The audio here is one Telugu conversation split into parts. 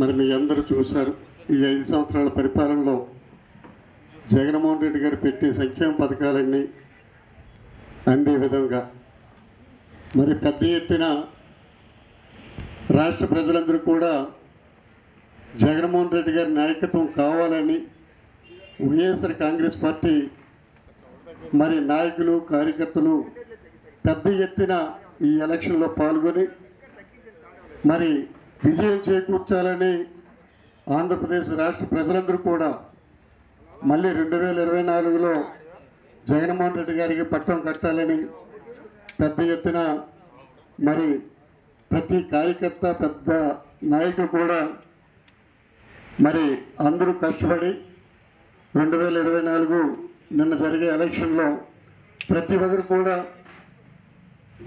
మరి మీ అందరూ చూశారు. ఈ ఐదు సంవత్సరాల పరిపాలనలో జగన్మోహన్ రెడ్డి గారు పెట్టే సంక్షేమ పథకాలన్నీ అందే విధంగా. మరి పెద్ద ఎత్తున రాష్ట్ర ప్రజలందరూ కూడా జగన్మోహన్ రెడ్డి గారి నాయకత్వం కావాలని వైఎస్ఆర్ కాంగ్రెస్ పార్టీ మరి నాయకులు కార్యకర్తలు పెద్ద ఎత్తున ఈ ఎలక్షన్లో పాల్గొని మరి విజయం చేకూర్చాలని ఆంధ్రప్రదేశ్ రాష్ట్ర ప్రజలందరూ కూడా మళ్ళీ రెండు వేల ఇరవై నాలుగులో జగన్మోహన్ రెడ్డి గారికి పట్టం కట్టాలని పెద్ద ఎత్తున మరి ప్రతి కార్యకర్త పెద్ద నాయకులు కూడా మరి అందరూ కష్టపడి రెండు వేల ఇరవై నాలుగు నిన్న జరిగే ఎలక్షన్లో ప్రతి ఒక్కరు కూడా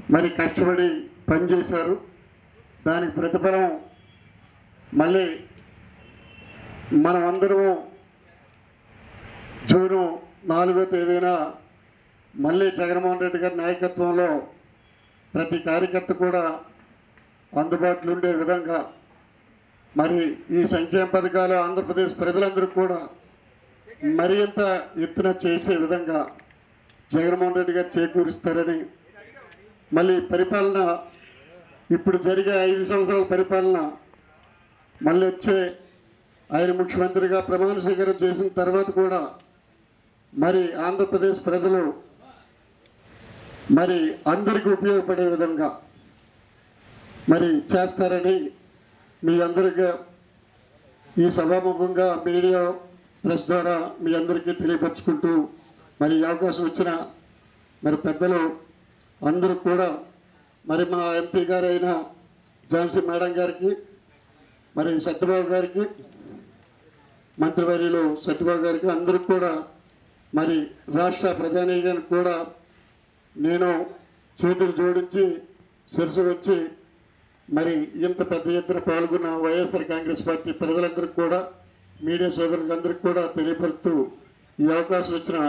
మరి కష్టపడి పనిచేశారు. దానికి ప్రతిఫలం మళ్ళీ మనమందరము జూను నాలుగో తేదీన మళ్ళీ జగన్మోహన్ రెడ్డి గారి నాయకత్వంలో ప్రతి కార్యకర్త కూడా అందుబాటులో ఉండే విధంగా మరి ఈ సంక్షేమ పథకాలు ఆంధ్రప్రదేశ్ ప్రజలందరూ కూడా మరింత ఎత్తున చేసే విధంగా జగన్మోహన్ రెడ్డి గారు చేకూరుస్తారని మళ్ళీ పరిపాలన ఇప్పుడు జరిగే ఐదు సంవత్సరాల పరిపాలన మళ్ళీ వచ్చే ఆయన ముఖ్యమంత్రిగా ప్రమాణ స్వీకారం చేసిన తర్వాత కూడా మరి ఆంధ్రప్రదేశ్ ప్రజలు మరి అందరికీ ఉపయోగపడే విధంగా మరి చేస్తారని మీ అందరికీ ఈ సభాముఖంగా మీడియా ప్రెస్ ద్వారా మీ అందరికీ తెలియపరుచుకుంటూ మరి అవకాశం ఇచ్చిన మరి పెద్దలు అందరూ కూడా మరి మా ఎంపీ గారైన ఝాన్సీ మేడం గారికి మరి సత్యబాబు గారికి మంత్రివర్యులు సత్యబాబు గారికి అందరికి కూడా మరి రాష్ట్ర ప్రధానిగానికి కూడా నేను చేతులు జోడించి శిరసు వచ్చి మరి ఇంత పెద్ద ఎత్తున పాల్గొన్న వైఎస్ఆర్ కాంగ్రెస్ పార్టీ ప్రజలందరికీ కూడా మీడియా సోదరులందరికీ కూడా తెలియపరుస్తూ ఈ అవకాశం ఇచ్చిన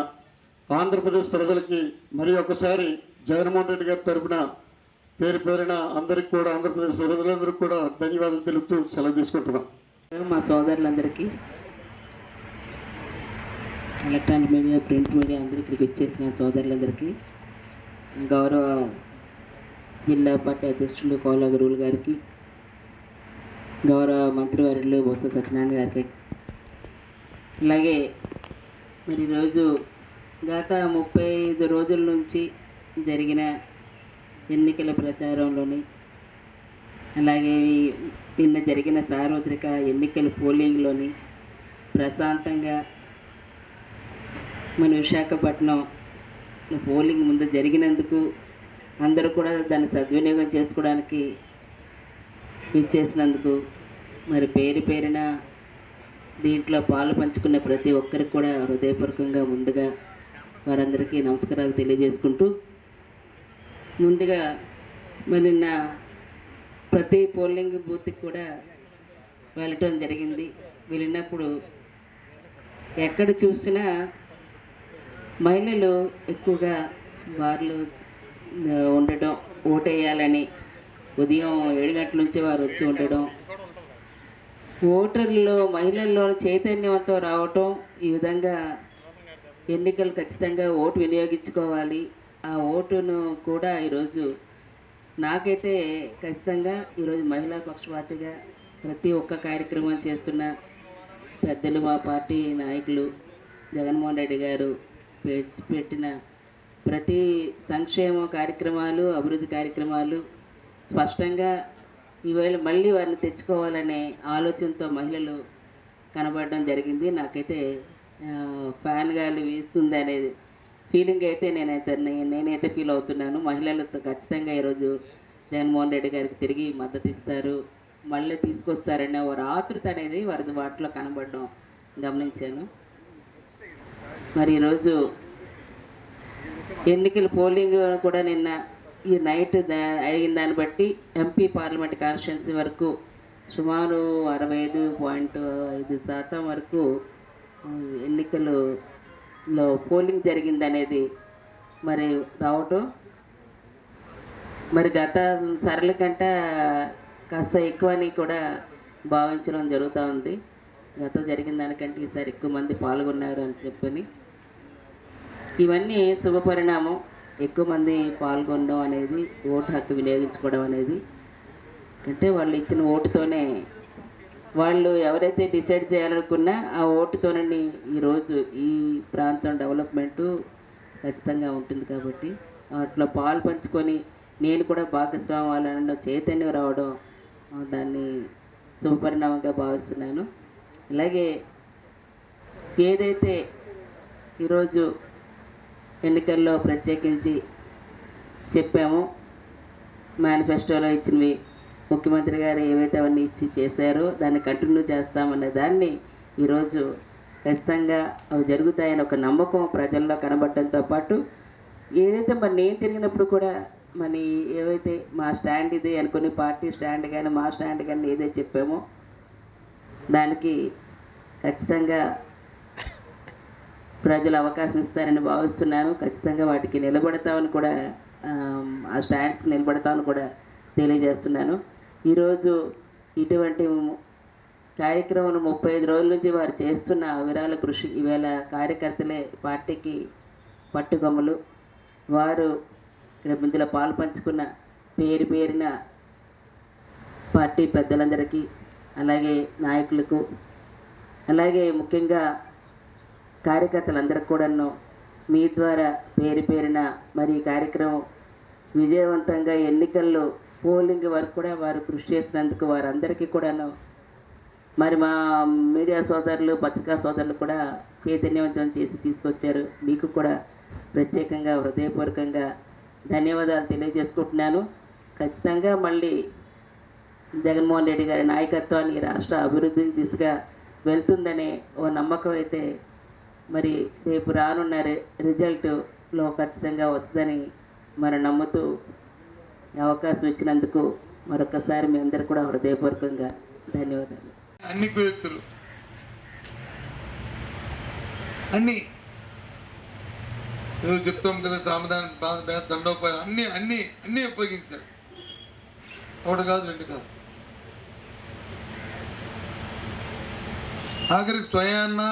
ఆంధ్రప్రదేశ్ ప్రజలకి మరి ఒకసారి జగన్మోహన్ రెడ్డి గారి తరపున పేరు పేరున అందరికీ కూడా ఆంధ్రప్రదేశ్ ప్రజలందరికీ కూడా ధన్యవాదాలు తెలుపుతూ సెలవు తీసుకుంటున్నాం. మా సోదరులందరికీ ఎలక్ట్రానిక్ మీడియా ప్రింట్ మీడియా అందరికీ ఇక్కడికి వచ్చేసిన సోదరులందరికీ గౌరవ జిల్లా పార్టీ అధ్యక్షులు కోలా గురువులు గారికి గౌరవ మంత్రివర్యులు బొత్స సత్యనారాయణ గారికి. అలాగే మరి ఈరోజు గత ముప్పై ఐదు రోజుల నుంచి జరిగిన ఎన్నికల ప్రచారంలోని అలాగే నిన్న జరిగిన సార్వత్రిక ఎన్నికల పోలింగ్లోని ప్రశాంతంగా మన విశాఖపట్నం పోలింగ్ ముందు జరిగినందుకు అందరూ కూడా దాన్ని సద్వినియోగం చేసుకోవడానికి ఇచ్చేసినందుకు మరి పేరు పేరిన దీంట్లో పాలు పంచుకున్న ప్రతి ఒక్కరికి కూడా హృదయపూర్వకంగా ముందుగా వారందరికీ నమస్కారాలు తెలియజేసుకుంటూ ముందుగా మరి నిన్న ప్రతి పోలింగ్ బూత్కి కూడా వెళ్ళటం జరిగింది. వెళ్ళినప్పుడు ఎక్కడ చూసినా మహిళలు ఎక్కువగా వార్లు ఆ, ఉండటం ఓటేయాలని ఉదయం ఏడు గంటల నుంచి వారు వచ్చి ఉండడం ఓటర్లో మహిళల్లో చైతన్యవంతం రావటం ఈ విధంగా ఎన్నికలు ఖచ్చితంగా ఓటు వినియోగించుకోవాలి. ఆ ఓటును కూడా ఈరోజు నాకైతే ఖచ్చితంగా ఈరోజు మహిళా పక్షపాతిగా ప్రతి ఒక్క కార్యక్రమం చేస్తున్న పెద్దలు మా పార్టీ నాయకులు జగన్మోహన్ రెడ్డి గారు పెట్టిన ప్రతి సంక్షేమ కార్యక్రమాలు అభివృద్ధి కార్యక్రమాలు స్పష్టంగా ఈవేళ మళ్ళీ వారిని తెచ్చుకోవాలనే ఆలోచనతో మహిళలు కనబడడం జరిగింది. నాకైతే ఫ్యాన్ గాలి వీస్తుంది అనేది ఫీలింగ్ అయితే నేనైతే నేనైతే ఫీల్ అవుతున్నాను. మహిళలు ఖచ్చితంగా ఈరోజు జగన్మోహన్ రెడ్డి గారికి తిరిగి మద్దతు ఇస్తారు. మళ్ళీ తీసుకొస్తారనే ఓ ఆతృత అనేది వారి వాటిలో కనబడడం గమనించాను. మరి ఈరోజు ఎన్నికల పోలింగ్ కూడా నిన్న ఈ నైట్ దా- అయిన దాన్ని బట్టి ఎంపీ పార్లమెంట్ కాన్స్టిట్యున్సీ వరకు సుమారు అరవై ఐదు పాయింట్ ఐదు శాతం వరకు ఎన్నికలు లో పోలింగ్ జరిగిందనేది మరి రావటం. మరి గత సరళ కంటే కాస్త ఎక్కువని కూడా భావించడం జరుగుతూ ఉంది. గత జరిగిన దానికంటే ఈసారి ఎక్కువ మంది పాల్గొన్నారు అని చెప్పని. ఇవన్నీ శుభ పరిణామం. ఎక్కువ మంది పాల్గొనడం అనేది ఓటు హక్కు వినియోగించుకోవడం అనేది. అంటే వాళ్ళు ఇచ్చిన ఓటుతోనే వాళ్ళు ఎవరైతే డిసైడ్ చేయాలనుకున్నా ఆ ఓటుతోనని ఈరోజు ఈ ప్రాంతం డెవలప్మెంటు ఖచ్చితంగా ఉంటుంది కాబట్టి వాటిలో పాలు పంచుకొని నేను కూడా భాగస్వామి వాళ్ళనడం చైతన్యం రావడం దాన్ని శుభపరిణామంగా భావిస్తున్నాను. అలాగే ఏదైతే ఈరోజు ఎన్నికల్లో ప్రత్యేకించి చెప్పామో మేనిఫెస్టోలో ఇచ్చినవి ముఖ్యమంత్రి గారు ఏవైతే అవన్నీ ఇచ్చి చేశారో దాన్ని కంటిన్యూ చేస్తామనే దాన్ని ఈరోజు ఖచ్చితంగా అవి జరుగుతాయని ఒక నమ్మకం ప్రజల్లో కనబడడంతో పాటు ఏదైతే మరి నేను తిరిగినప్పుడు కూడా మరి ఏవైతే మా స్టాండ్ ఇది అనుకుని పార్టీ స్టాండ్ కానీ మా స్టాండ్ కానీ ఏదైతే చెప్పామో దానికి ఖచ్చితంగా ప్రజలు అవకాశం ఇస్తారని భావిస్తున్నాను. ఖచ్చితంగా వాటికి నిలబడతామని కూడా ఆ స్టాండ్స్కి నిలబడతామని కూడా తెలియజేస్తున్నాను. ఈరోజు ఇటువంటి కార్యక్రమం ముప్పై ఐదు రోజుల నుంచి వారు చేస్తున్న విరాళ కృషి ఈవేళ కార్యకర్తలే పార్టీకి పట్టుకొమ్మలు. వారు ఇక్కడ ఇందులో పాలు పంచుకున్న పేరు పేరిన పార్టీ పెద్దలందరికీ అలాగే నాయకులకు అలాగే ముఖ్యంగా కార్యకర్తలందరికీ కూడాను మీ ద్వారా పేరు పేరిన మరి కార్యక్రమం విజయవంతంగా ఎన్నికల్లో పోలింగ్ వరకు కూడా వారు కృషి చేసినందుకు వారందరికీ కూడాను. మరి మా మీడియా సోదరులు పత్రికా సోదరులు కూడా చైతన్యవంతం చేసి తీసుకొచ్చారు. మీకు కూడా ప్రత్యేకంగా హృదయపూర్వకంగా ధన్యవాదాలు తెలియజేసుకుంటున్నాను. ఖచ్చితంగా మళ్ళీ జగన్మోహన్ రెడ్డి గారి నాయకత్వాన్ని రాష్ట్ర అభివృద్ధి దిశగా వెళ్తుందనే ఓ నమ్మకం అయితే మరి రేపు రానున్న రి- రిజల్ట్లో ఖచ్చితంగా వస్తుందని మనం నమ్ముతూ ఈ అవకాశం ఇచ్చినందుకు మరొకసారి మీ అందరు కూడా హృదయపూర్వకంగా ధన్యవాదాలు. అన్ని కుయుక్తులు అన్ని ఏదో చెప్తాం కదా సామధానం దండోపాయం అన్ని అన్ని అన్ని ఉపయోగించారు ఒకటి కాదు రెండు కాదు. ఆఖరికి స్వయాన్న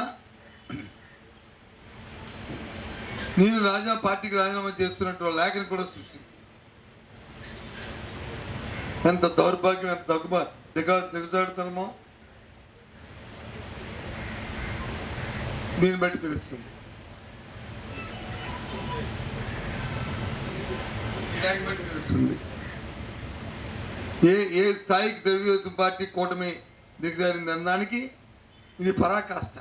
నేను రాజా పార్టీకి రాజీనామా చేస్తున్నట్టు వాళ్ళ లేఖను కూడా సృష్టించాను ఎంత దౌర్భాగ్యం ఎంత దగ్గు దిగ దిగజాడుతనమో దీన్ని బట్టి తెలుస్తుంది. దాన్ని బట్టి తెలుస్తుంది. ఏ ఏ స్థాయికి తెలుగుదేశం పార్టీ కూటమి దిగజారింది అనడానికి ఇది పరాకాష్ట.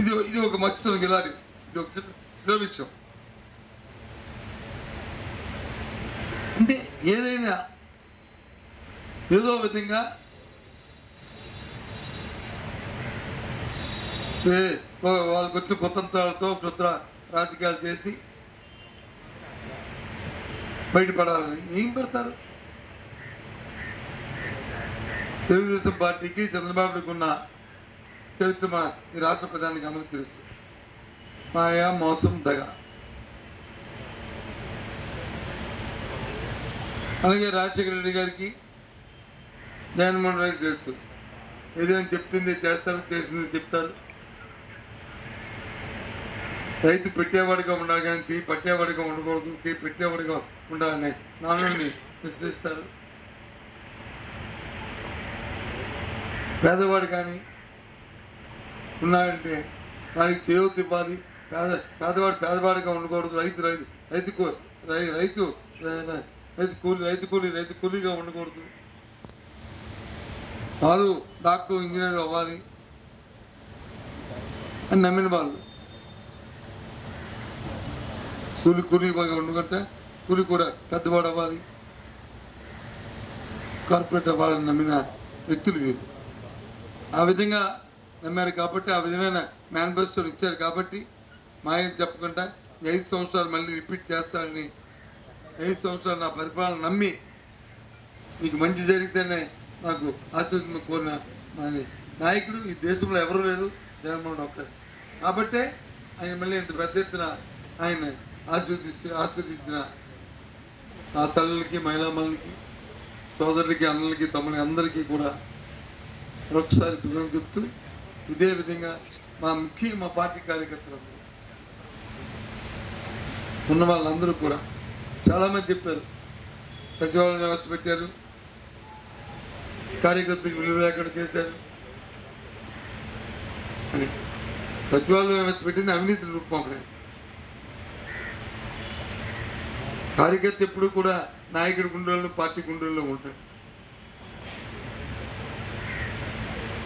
ఇది ఇది ఒక మచ్చుతున్న గిలాడి. ఇది ఒక చిన్న చిన్న విషయం. అంటే ఏదైనా ఏదో విధంగా వాళ్ళకి వచ్చిన కుతంత్రాలతో క్షుద్ర రాజకీయాలు చేసి బయటపడాలని ఏం పెడతారు? తెలుగుదేశం పార్టీకి చంద్రబాబుకి ఉన్న చరిత్ర మా ఈ రాష్ట్ర ప్రధానికి అందరికీ తెలుసు. మాయా మోసం దగా. అలాగే రాజశేఖర రెడ్డి గారికి జగన్మోహన్ రెడ్డి తెలుసు. ఏదైనా చెప్తుంది చేస్తారు చేసింది చెప్తారు. రైతు పెట్టేవాడిగా ఉండాలి కానీ చేయి పట్టేవాడిగా ఉండకూడదు చేయి పెట్టేవాడిగా ఉండాలని నాన్నని విశ్లేషిస్తారు పేదవాడు కానీ ఉన్నాడంటే వారికి చేయూత ఇవ్వాలి. పేద పేదవాడు పేదవాడిగా ఉండకూడదు. రైతు రైతు రైతుకు రై రైతు రై- రైతు కూలి రైతు కూలి రైతు కూలీగా ఉండకూడదు. వారు డాక్టర్ ఇంజనీర్ అవ్వాలి అని నమ్మిన వాళ్ళు. కూలి కూలి బాగా ఉండకుంటే కూలి కూడా పెద్దవాడు అవ్వాలి. కార్పొరేట్ అవ్వాలని నమ్మిన వ్యక్తులు వీళ్ళు. ఆ విధంగా నమ్మారు కాబట్టి ఆ విధమైన మేనిఫెస్టోలు ఇచ్చారు కాబట్టి మా ఏం చెప్పకుండా ఐదు సంవత్సరాలు మళ్ళీ రిపీట్ చేస్తారని ఐదు సంవత్సరాలు నా పరిపాలన నమ్మి మీకు మంచి జరిగితేనే నాకు ఆశీర్వదం కోరిన మా నాయకుడు ఈ దేశంలో ఎవరు లేరు జగన్మోహన్ ఒక్కరే. కాబట్టే ఆయన మళ్ళీ ఇంత పెద్ద ఎత్తున ఆయన ఆశీర్వదిస్తూ ఆశీర్వదించిన ఆ తల్లులకి మహిళామణులకి సోదరులకి అన్నలకి తమ్ముడి అందరికీ కూడా మరొకసారి కృతజ్ఞతలు చెప్తూ ఇదే విధంగా మా ముఖ్య మా పార్టీ కార్యకర్తలందరూ ఉన్న వాళ్ళందరూ కూడా చాలామంది చెప్పారు. సచివాలయం వ్యవస్థ పెట్టారు. కార్యకర్తకు విలువ లేకుండా చేశారు. అని. సచివాలయం వ్యవస్థ పెట్టింది అవినీతి రూపం కార్యకర్త ఎప్పుడు కూడా నాయకుడి గుండెల్లో పార్టీ గుండెల్లో ఉంటాడు.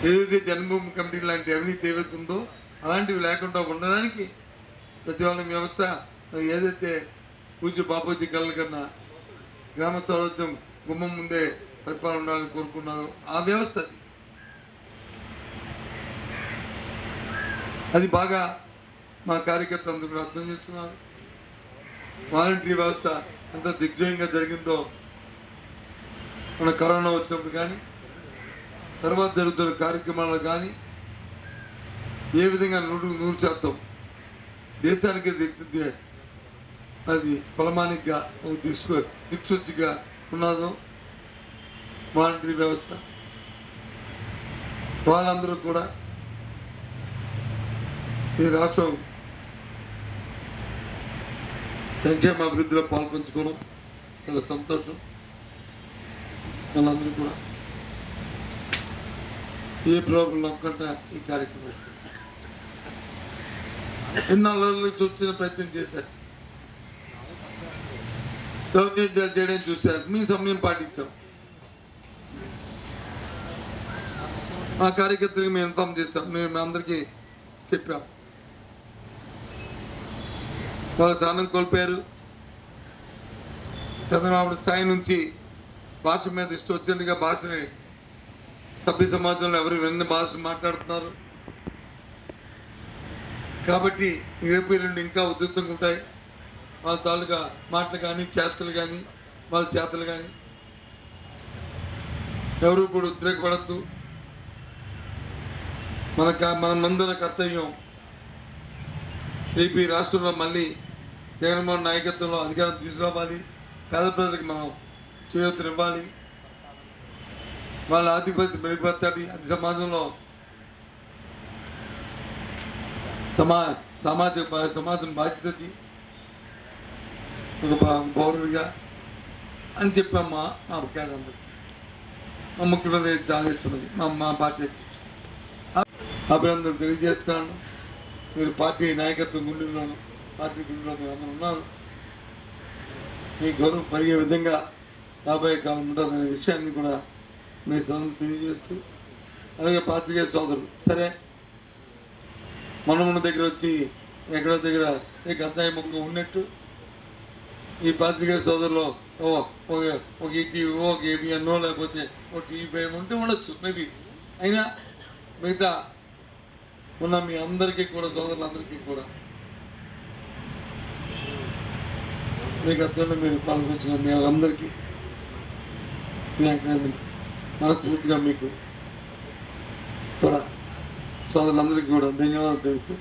ఏదైతే జన్మభూమి కమిటీ లాంటి అవినీతి ఏవైతే ఉందో అలాంటివి లేకుండా ఉండడానికి సచివాలయం వ్యవస్థ ఏదైతే పూజ్య బాపూజీ కళ్ళ కన్నా గ్రామ స్వరాజ్యం గుమ్మం ముందే పరిపాలన ఉండాలని కోరుకున్నారు. ఆ వ్యవస్థ అది. అది బాగా మా కార్యకర్తలు అందరూ అర్థం చేస్తున్నారు వాలంటరీ వ్యవస్థ ఎంత దిగ్జయంగా జరిగిందో మన కరోనా వచ్చినప్పుడు కానీ తర్వాత జరుగుతున్న కార్యక్రమాలు కానీ ఏ విధంగా నూటికి నూరు శాతం దేశానికి దిక్సిద్ధి అది పొలమానిక్గా ఒక దిక్సు దిక్సూచిగా ఉన్నదో మానిటరీ వ్యవస్థ. వాళ్ళందరూ కూడా ఈ రాష్ట్రం సంక్షేమ అభివృద్ధిలో పాల్పంచుకోవడం చాలా సంతోషం. వాళ్ళందరూ కూడా ఏ ప్రోగ్రాం కంటే ఈ కార్యక్రమం చేశారు. ఎన్నో చూసిన ప్రయత్నం చేశారు. దౌర్జన్యాలు చేయడం చూశారు మీ సమయం పాటించాం మా కార్యకర్తలకు మేము ఇన్ఫామ్ చేస్తాం మేము అందరికీ చెప్పాం వాళ్ళు స్థానం కోల్పోయారు చంద్రబాబు స్థాయి నుంచి భాష మీద ఇష్టం వచ్చినట్టుగా భాషని సభ్య సమాజంలో ఎవరు విన్న భాష మాట్లాడుతున్నారు కాబట్టి రేపు రెండు ఇంకా ఉధృతంగా ఉంటాయి వాళ్ళ తాలూకా మాటలు కానీ చేష్టలు కానీ వాళ్ళ చేతలు కానీ ఎవరు కూడా ఉద్రేకపడద్దు. మన మన ముందున్న కర్తవ్యం. రేపు ఈ రాష్ట్రంలో మళ్ళీ జగన్మోహన్ నాయకత్వంలో అధికారం తీసుకురావాలి. పేద ప్రజలకు మనం చేయూతనివ్వాలి. వాళ్ళ ఆధిపత్యం మెరుగుపరచాలి. అది సమాజంలో సమా సామాజిక సమాజం బాధ్యతది. ఒక పౌ- పౌరుడిగా అని చెప్పామ్మా మా ముఖ్యాలందరూ మా ముఖ్యమంత్రి ఆదేశిస్తున్నది మా మా పార్టీ అధ్యక్షుడు. అభినందనలు తెలియజేస్తున్నాను. మీరు పార్టీ నాయకత్వం గుండెలోను పార్టీ గుండెలో మీరు అందరూ ఉన్నారు? మీ గౌరవం పెరిగే విధంగా రాబోయే కాలం ఉంటుందనే విషయాన్ని కూడా మీ సదనం తెలియజేస్తూ అలాగే పాత్రికేయ సోదరులు. సరే మనమున్న దగ్గర వచ్చి ఎక్కడో దగ్గర ఏ గంధాయి మొక్క ఉన్నట్టు ఈ పాత్రికేయ సోదరులు ఒక ఒక ఈటీవీ ఒక ఏబిఎన్ఓ లేకపోతే ఒక టీవీ భయం ఉంటే ఉండొచ్చు మేబీ. అయినా మిగతా ఉన్న మీ అందరికీ కూడా సోదరులందరికీ కూడా మీకు అర్థంలో మీరు పాల్గొంచిన మీ అందరికీ మీ ఎంకరేజ్మెంట్ మనస్ఫూర్తిగా మీకు కూడా సోదరులందరికీ కూడా ధన్యవాదాలు తెలుపుతూ